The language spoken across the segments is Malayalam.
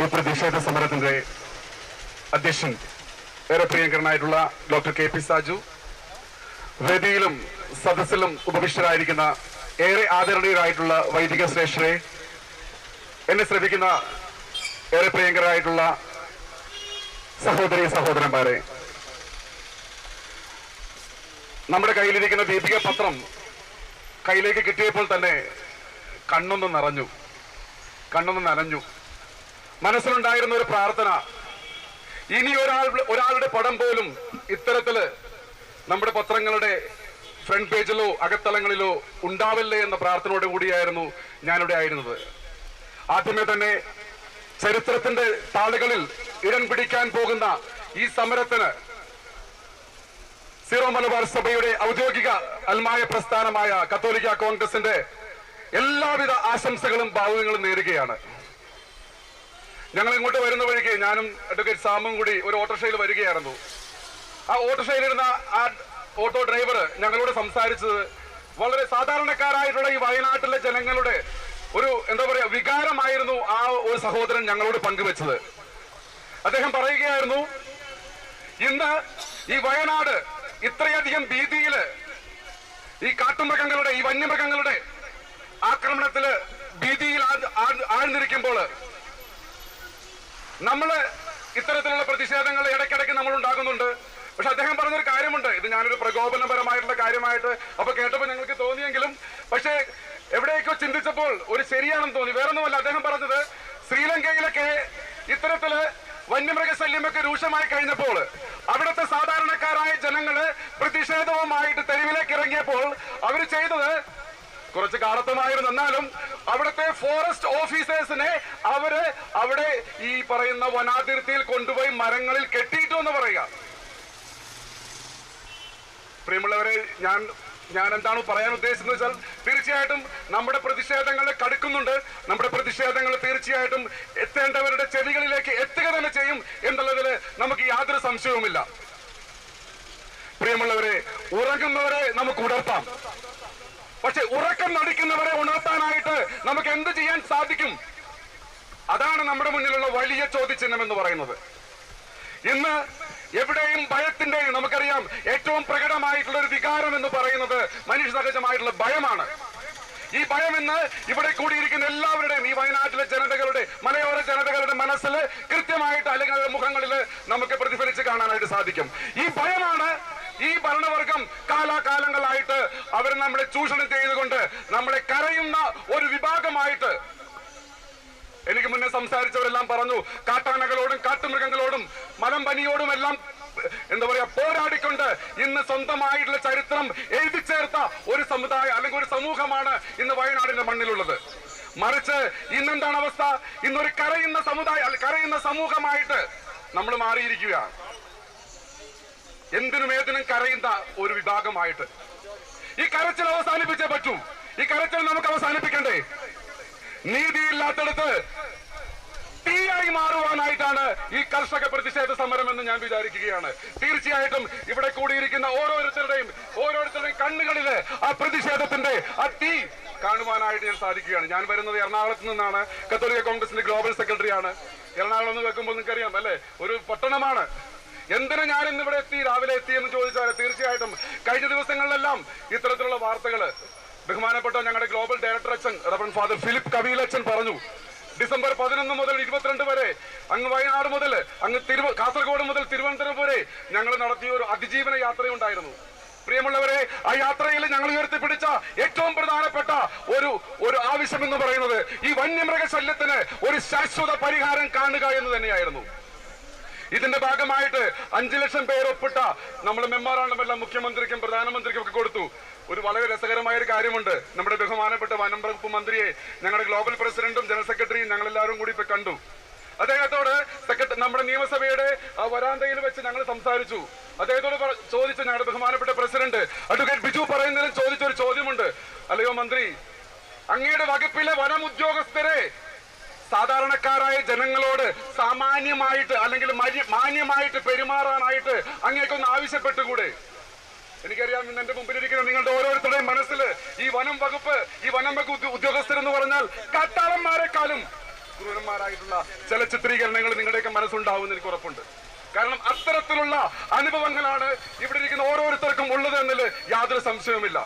ഈ പ്രതിഷേധ സമരത്തിന്റെ അധ്യക്ഷൻ ഏറെ പ്രിയങ്കരനായിട്ടുള്ള ഡോക്ടർ കെ പി സാജു. വേദിയിലും സദസ്സിലും ഉപവിഷ്ടരായിരിക്കുന്ന ഏറെ ആദരണീയരായിട്ടുള്ള വൈദിക ശ്രേഷ്ഠരെ എന്നെ ശ്രമിക്കുന്ന ഏറെ പ്രിയങ്കരായിട്ടുള്ള സഹോദരി സഹോദരന്മാരെ. നമ്മുടെ കയ്യിലിരിക്കുന്ന ദീപിക പത്രം കയ്യിലേക്ക് കിട്ടിയപ്പോൾ തന്നെ കണ്ണൊന്ന് നിറഞ്ഞു. കണ്ണൊന്ന് നനഞ്ഞു. മനസ്സിലുണ്ടായിരുന്ന ഒരു പ്രാർത്ഥന. ഇനി ഒരാൾ ഒരാളുടെ പടം പോലും ഇത്തരത്തിൽ നമ്മുടെ പത്രങ്ങളുടെ ഫ്രണ്ട് പേജിലോ അകത്തലങ്ങളിലോ ഉണ്ടാവില്ലേ എന്ന പ്രാർത്ഥനയോട് കൂടിയായിരുന്നു ഞാനിവിടെ ആയിരുന്നത്. ആദ്യമേ തന്നെ ചരിത്രത്തിന്റെ താളുകളിൽ ഇടം പിടിക്കാൻ പോകുന്ന ഈ സമരത്തിന് സീറോ മലബാർ സഭയുടെ ഔദ്യോഗിക അൽമായ പ്രസ്ഥാനമായ കത്തോലിക്ക കോൺഗ്രസിന്റെ എല്ലാവിധ ആശംസകളും ഭാവുകങ്ങളും നേരുകയാണ്. ഞങ്ങൾ ഇങ്ങോട്ട് വരുന്ന വഴിക്ക് ഞാനും അഡ്വക്കേറ്റ് സാമും കൂടി ഒരു ഓട്ടോറിക്ഷയിൽ വരികയായിരുന്നു. ആ ഓട്ടോറിക്ഷയിലിരുന്ന ആ ഓട്ടോ ഡ്രൈവർ ഞങ്ങളോട് സംസാരിച്ചത് വളരെ സാധാരണക്കാരായിട്ടുള്ള ഈ വയനാട്ടിലെ ജനങ്ങളുടെ ഒരു എന്താ പറയുക വികാരമായിരുന്നു ആ ഒരു സഹോദരൻ ഞങ്ങളോട് പങ്കുവെച്ചത്. അദ്ദേഹം പറയുകയായിരുന്നു ഇന്ന് ഈ വയനാട് ഇത്രയധികം ഭീതിയിൽ ഈ കാട്ടുമൃഗങ്ങളുടെ ഈ വന്യമൃഗങ്ങളുടെ ആക്രമണത്തിൽ ഭീതിയിൽ ആഴ്- ആഴ്- ആഴ്ന്നിരിക്കുമ്പോൾ നമ്മൾ ഇത്തരത്തിലുള്ള പ്രതിഷേധങ്ങൾ ഇടയ്ക്കിടയ്ക്ക് നമ്മൾ ഉണ്ടാകുന്നുണ്ട് പക്ഷെ അദ്ദേഹം പറഞ്ഞൊരു കാര്യമുണ്ട്. ഇത് ഞാനൊരു പ്രകോപനപരമായിട്ടുള്ള കാര്യമായിട്ട് അപ്പൊ കേട്ടപ്പോൾ ഞങ്ങൾക്ക് തോന്നിയെങ്കിലും പക്ഷെ എവിടെയൊക്കെ ചിന്തിച്ചപ്പോൾ ഒരു ശരിയാണെന്ന് തോന്നി. വേറൊന്നുമല്ല അദ്ദേഹം പറഞ്ഞത് ശ്രീലങ്കയിലൊക്കെ ഇത്തരത്തിൽ വന്യമൃഗശല്യമൊക്കെ രൂക്ഷമായി കഴിഞ്ഞപ്പോൾ അവിടുത്തെ സാധാരണക്കാരായ ജനങ്ങൾ പ്രതിഷേധവുമായിട്ട് തെരുവിലേക്ക് ഇറങ്ങിയപ്പോൾ അവർ ചെയ്തത് കുറച്ച് കാലത്തുമായിരുന്നു എന്നാലും അവിടുത്തെ ഫോറസ്റ്റ് ഓഫീസേഴ്സിനെ അവർ അവിടെ ഈ പറയുന്ന വനാതിർത്തിയിൽ കൊണ്ടുപോയി മരങ്ങളിൽ കെട്ടിയിട്ടു എന്ന് പറയുക. പ്രിയമുള്ളവരെ ഞാൻ ഞാൻ എന്താണ് പറയാൻ ഉദ്ദേശിച്ചത് വെച്ചാൽ തീർച്ചയായിട്ടും നമ്മുടെ പ്രതിഷേധങ്ങൾ കടുക്കുന്നുണ്ട്. നമ്മുടെ പ്രതിഷേധങ്ങൾ തീർച്ചയായിട്ടും എത്തേണ്ടവരുടെ ചെവികളിലേക്ക് എത്തുക തന്നെ ചെയ്യും എന്നുള്ളതിൽ നമുക്ക് യാതൊരു സംശയവുമില്ല. പ്രിയമുള്ളവരെ ഉറങ്ങുന്നവരെ നമുക്ക് ഉണർത്താം. പക്ഷെ ഉറക്കം നടിക്കുന്നവരെ ഉണർത്താനായിട്ട് നമുക്ക് എന്ത് ചെയ്യാൻ സാധിക്കും? അതാണ് നമ്മുടെ മുന്നിലുള്ള വലിയ ചോദ്യചിഹ്നം എന്ന് പറയുന്നത്. ഇന്ന് എവിടെയും ഭയത്തിന്റെയും നമുക്കറിയാം ഏറ്റവും പ്രകടമായിട്ടുള്ള ഒരു വികാരം എന്ന് പറയുന്നത് മനുഷ്യ സഹജമായിട്ടുള്ള ഭയമാണ്. ഈ ഭയം ഇന്ന് ഇവിടെ കൂടിയിരിക്കുന്ന എല്ലാവരുടെയും ഈ വയനാട്ടിലെ ജനതകളുടെ മലയോര ജനതകളുടെ മനസ്സിൽ കൃത്യമായിട്ട് അല്ലെങ്കിൽ മുഖങ്ങളിൽ നമുക്ക് പ്രതിഫലിച്ച് കാണാനായിട്ട് സാധിക്കും ഭയമാണ് ഈ ഭരണവർഗം കാലാകാലങ്ങളായിട്ട് അവർ നമ്മളെ ചൂഷണം ചെയ്തുകൊണ്ട് നമ്മളെ കരയുന്ന ഒരു വിഭാഗമായിട്ട് എനിക്ക് മുന്നേ സംസാരിച്ചവരെല്ലാം പറഞ്ഞു കാട്ടാനകളോടും കാട്ടുമൃഗങ്ങളോടും മലമ്പനിയോടും എല്ലാം എന്താ പറയാ പോരാടിക്കൊണ്ട് ഇന്ന് സ്വന്തമായിട്ടുള്ള ചരിത്രം എഴുതി ചേർത്ത ഒരു സമുദായം അല്ലെങ്കിൽ ഒരു സമൂഹമാണ് ഇന്ന് വയനാടിന്റെ മണ്ണിലുള്ളത്. മറിച്ച് ഇന്നെന്താണ് അവസ്ഥ? ഇന്നൊരു കരയുന്ന സമുദായം കരയുന്ന സമൂഹമായിട്ട് നമ്മൾ മാറിയിരിക്കുകയാണ്. എന്തിനും ഏതിനും കരയുന്ന ഒരു വിഭാഗമായിട്ട്. ഈ കരച്ചിൽ അവസാനിപ്പിച്ചേ പറ്റൂ. ഈ കരച്ചിൽ നമുക്ക് അവസാനിപ്പിക്കണ്ടേ? നീതിയില്ലാത്തടത്ത് തീയായി മാറുവാനായിട്ടാണ് ഈ കർഷക പ്രതിഷേധ സമരം എന്ന് ഞാൻ വിചാരിക്കുകയാണ്. തീർച്ചയായിട്ടും ഇവിടെ കൂടിയിരിക്കുന്ന ഓരോരുത്തരുടെയും ഓരോരുത്തരുടെയും കണ്ണുകളിൽ ആ പ്രതിഷേധത്തിന്റെ ആ തീ കാണുവാനായിട്ട് ഞാൻ സാധിക്കുകയാണ്. ഞാൻ വരുന്നത് എറണാകുളത്ത് നിന്നാണ്. കത്തോലിക്ക കോൺഗ്രസിന്റെ ഗ്ലോബൽ സെക്രട്ടറിയാണ്. എറണാകുളം എന്ന് വെക്കുമ്പോൾ നിങ്ങൾക്കറിയാം അല്ലെ? ഒരു പട്ടണമാണ്. എന്തിനു ഞാൻ ഇന്ന് ഇവിടെ എത്തി രാവിലെ എത്തി എന്ന് ചോദിച്ചാൽ തീർച്ചയായിട്ടും കഴിഞ്ഞ ദിവസങ്ങളിലെല്ലാം ഇത്തരത്തിലുള്ള വാർത്തകൾ ബഹുമാനപ്പെട്ട ഞങ്ങളുടെ ഗ്ലോബൽ ഡയറക്ടർ അച്ഛൻ റവൻ ഫാദർ ഫിലിപ്പ് കവീലച്ചൻ പറഞ്ഞു. ഡിസംബർ പതിനൊന്ന് മുതൽ ഇരുപത്തിരണ്ട് വരെ അങ്ങ് വയനാട് മുതൽ അങ്ങ് തിരുവ കാസർഗോഡ് മുതൽ തിരുവനന്തപുരം വരെ ഞങ്ങൾ നടത്തിയ ഒരു അതിജീവന യാത്രയുണ്ടായിരുന്നു. പ്രിയമുള്ളവരെ ആ യാത്രയിൽ ഞങ്ങൾ ഉയർത്തിപ്പിടിച്ച ഏറ്റവും പ്രധാനപ്പെട്ട ഒരു ഒരു ആവശ്യം എന്ന് പറയുന്നത് ഈ വന്യമൃഗ ശല്യത്തിന് ഒരു ശാശ്വത പരിഹാരം കാണുക എന്ന് തന്നെയായിരുന്നു. ഇതിന്റെ ഭാഗമായിട്ട് അഞ്ചു ലക്ഷം പേർ ഒപ്പിട്ട നമ്മൾ മെമ്മോറാണ്ടം എല്ലാം മുഖ്യമന്ത്രിക്കും പ്രധാനമന്ത്രിക്കും ഒക്കെ കൊടുത്തു. ഒരു വളരെ രസകരമായ ഒരു കാര്യമുണ്ട്. നമ്മുടെ ബഹുമാനപ്പെട്ട വനം വകുപ്പ് മന്ത്രിയെ ഞങ്ങളുടെ ഗ്ലോബൽ പ്രസിഡന്റും ജനറൽ സെക്രട്ടറിയും ഞങ്ങൾ എല്ലാവരും കൂടി ഇപ്പൊ കണ്ടു. അദ്ദേഹത്തോട് സെക്രട്ടറി നമ്മുടെ നിയമസഭയുടെ വരാന്തയിൽ വെച്ച് ഞങ്ങൾ സംസാരിച്ചു. അദ്ദേഹത്തോട് ചോദിച്ചു ഞങ്ങളുടെ ബഹുമാനപ്പെട്ട പ്രസിഡന്റ് അഡ്വക്കേറ്റ് ബിജു പറയുന്നതിനും ചോദിച്ച ഒരു ചോദ്യമുണ്ട്. അല്ലയോ മന്ത്രി അങ്ങയുടെ വകുപ്പിലെ വനം ഉദ്യോഗസ്ഥരെ സാധാരണക്കാരായ ജനങ്ങളോട് സാമാന്യമായിട്ട് അല്ലെങ്കിൽ മാന്യമായിട്ട് പെരുമാറാനായിട്ട് അങ്ങേക്കൊന്ന് ആവശ്യപ്പെട്ടുകൂടെ? എനിക്കറിയാം ഇന്ന് എന്റെ മുമ്പിലിരിക്കുന്ന നിങ്ങളുടെ ഓരോരുത്തരുടെയും മനസ്സിൽ ഈ വനം വകുപ്പ് ഈ വനം വകുപ്പ് ഉദ്യോഗസ്ഥർ എന്ന് പറഞ്ഞാൽ കട്ടാളന്മാരെക്കാളും ക്രൂരന്മാരായിട്ടുള്ള ചില ചിത്രീകരണങ്ങൾ നിങ്ങളുടെയൊക്കെ മനസ്സുണ്ടാവുമെന്ന് എനിക്ക് ഉറപ്പുണ്ട്. കാരണം അത്തരത്തിലുള്ള അനുഭവങ്ങളാണ് ഇവിടെ ഇരിക്കുന്ന ഓരോരുത്തർക്കും ഉള്ളത് എന്നതിൽ യാതൊരു സംശയവുമില്ല.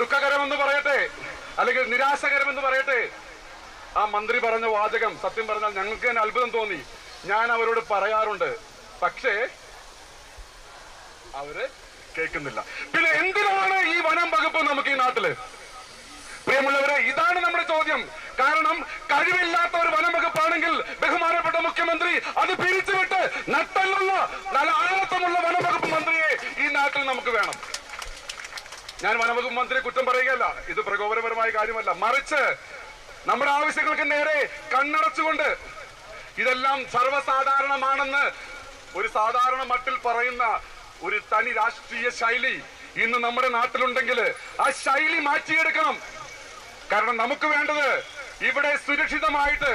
ദുഃഖകരമെന്ന് പറയട്ടെ അല്ലെങ്കിൽ നിരാശകരമെന്ന് പറയട്ടെ ആ മന്ത്രി പറഞ്ഞ വാചകം സത്യം പറഞ്ഞാൽ ഞങ്ങൾക്ക് തന്നെ അത്ഭുതം തോന്നി. ഞാൻ അവരോട് പറയാറുണ്ട്. പക്ഷേ അവർ കേൾക്കുന്നില്ല. പിന്നെ എന്തിനാണ് ഈ വനം വകുപ്പ് നമുക്ക് ഈ നാട്ടിൽ? പ്രിയമുള്ളവരെ ഇതാണ് നമ്മുടെ ചോദ്യം. കാരണം കഴിവില്ലാത്ത ഒരു വനം വകുപ്പാണെങ്കിൽ ബഹുമാനപ്പെട്ട മുഖ്യമന്ത്രി അത് പിരിച്ചുവിട്ട് നട്ടല്ലുള്ള നല്ല ആഴത്തമുള്ള വനം വകുപ്പ് മന്ത്രിയെ ഈ നാട്ടിൽ നമുക്ക് വേണം. ഞാൻ വനംവകുപ്പ് മന്ത്രിയെ കുറ്റം പറയുകയല്ല. ഇത് പ്രകോപനപരമായ കാര്യമല്ല. മറിച്ച് നമ്മുടെ ആവശ്യങ്ങൾക്ക് നേരെ കണ്ണടച്ചുകൊണ്ട് ഇതെല്ലാം സർവസാധാരണമാണെന്ന് ഒരു സാധാരണ മട്ടിൽ പറയുന്ന ഒരു തനി രാഷ്ട്രീയ ശൈലി ഇന്ന് നമ്മുടെ നാട്ടിലുണ്ടെങ്കിൽ ആ ശൈലി മാറ്റിയെടുക്കണം. കാരണം നമുക്ക് വേണ്ടത് ഇവിടെ സുരക്ഷിതമായിട്ട്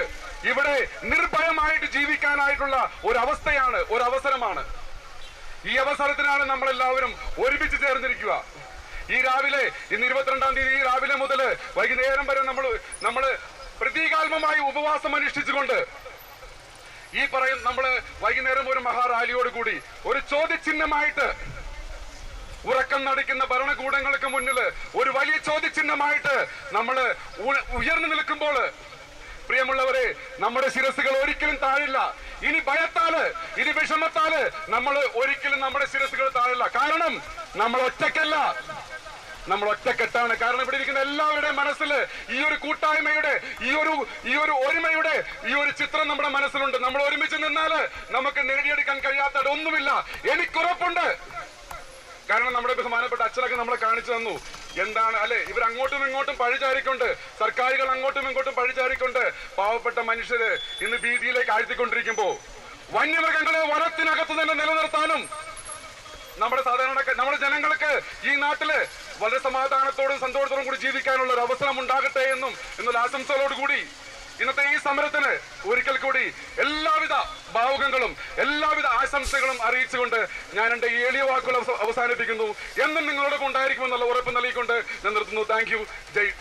ഇവിടെ നിർഭയമായിട്ട് ജീവിക്കാനായിട്ടുള്ള ഒരു അവസ്ഥയാണ് ഒരു അവസരമാണ് ഈ അവസരത്തിനാണ് നമ്മളെല്ലാവരും ഒരുമിച്ച് ചേർന്നിരിക്കുക. ഈ രാവിലെ ഇന്ന് ഇരുപത്തിരണ്ടാം തീയതി ഈ രാവിലെ മുതൽ വൈകുന്നേരം വരെ നമ്മൾ നമ്മൾ പ്രതീകാത്മമായി ഉപവാസം അനുഷ്ഠിച്ചുകൊണ്ട് ഈ പറയും നമ്മൾ വൈകുന്നേരം ഒരു മഹാറാലിയോട് കൂടി ഒരു ചോദ്യചിഹ്നമായിട്ട് ഉറക്കം നടിക്കുന്ന ഭരണകൂടങ്ങൾക്ക് മുന്നിൽ ഒരു വലിയ ചോദ്യചിഹ്നമായിട്ട് നമ്മൾ ഉയർന്നു നിൽക്കുമ്പോൾ പ്രിയമുള്ളവരെ നമ്മുടെ ശിരസുകൾ ഒരിക്കലും താഴില്ല. ഇനി ഭയത്താൽ ഇനി വിഷമത്താൽ നമ്മൾ ഒരിക്കലും നമ്മുടെ ശിരസുകൾ താഴില്ല. കാരണം നമ്മൾ ഒറ്റക്കല്ല നമ്മൾ ഒറ്റക്കെട്ടാണ്. കാരണം ഇവിടെ ഇരിക്കുന്ന എല്ലാവരുടെയും മനസ്സിൽ ഈ ഒരു കൂട്ടായ്മയുടെ ഈ ഒരു ഈ ഒരു ഒരുമയുടെ ഈ ഒരു ചിത്രം നമ്മുടെ മനസ്സിലുണ്ട്. നമ്മൾ ഒരുമിച്ച് നിന്നാൽ നമുക്ക് നേടിയെടുക്കാൻ കഴിയാത്ത ഒന്നുമില്ല. എനിക്കുറപ്പുണ്ട്. കാരണം നമ്മുടെ ബഹുമാനപ്പെട്ട അച്ഛനൊക്കെ നമ്മളെ കാണിച്ചു തന്നു. എന്താണ് അല്ലെ ഇവർ അങ്ങോട്ടും ഇങ്ങോട്ടും പഴിചാരിക്കൊണ്ട് സർക്കാരുകൾ അങ്ങോട്ടും ഇങ്ങോട്ടും പഴിചാരിക്കൊണ്ട് പാവപ്പെട്ട മനുഷ്യര് ഇന്ന് ഭീതിയിലേക്ക് ആഴ്ത്തിക്കൊണ്ടിരിക്കുമ്പോ വന്യമൃഗങ്ങളെ വനത്തിനകത്ത് തന്നെ നിലനിർത്താനും നമ്മുടെ സാധാരണ നമ്മുടെ ജനങ്ങൾക്ക് ഈ നാട്ടിൽ വളരെ സമാധാനത്തോടും സന്തോഷത്തോടും കൂടി ജീവിക്കാനുള്ള ഒരു അവസരം ഉണ്ടാകട്ടെ എന്നും എന്നുള്ള ആശംസകളോട് കൂടി ഇന്നത്തെ ഈ സമരത്തിന് ഒരിക്കൽ കൂടി എല്ലാവിധ ഭാവുകങ്ങളും എല്ലാവിധ ആശംസകളും അറിയിച്ചുകൊണ്ട് ഞാൻ എന്റെ എളിയ വാക്കുകൾ അവസ- അവസാനിപ്പിക്കുന്നു. എന്നും നിങ്ങളോടൊപ്പം ഉണ്ടായിരിക്കുമെന്നുള്ള ഉറപ്പ് നൽകിക്കൊണ്ട് ഞാൻ നിർത്തുന്നു. Thank you Jai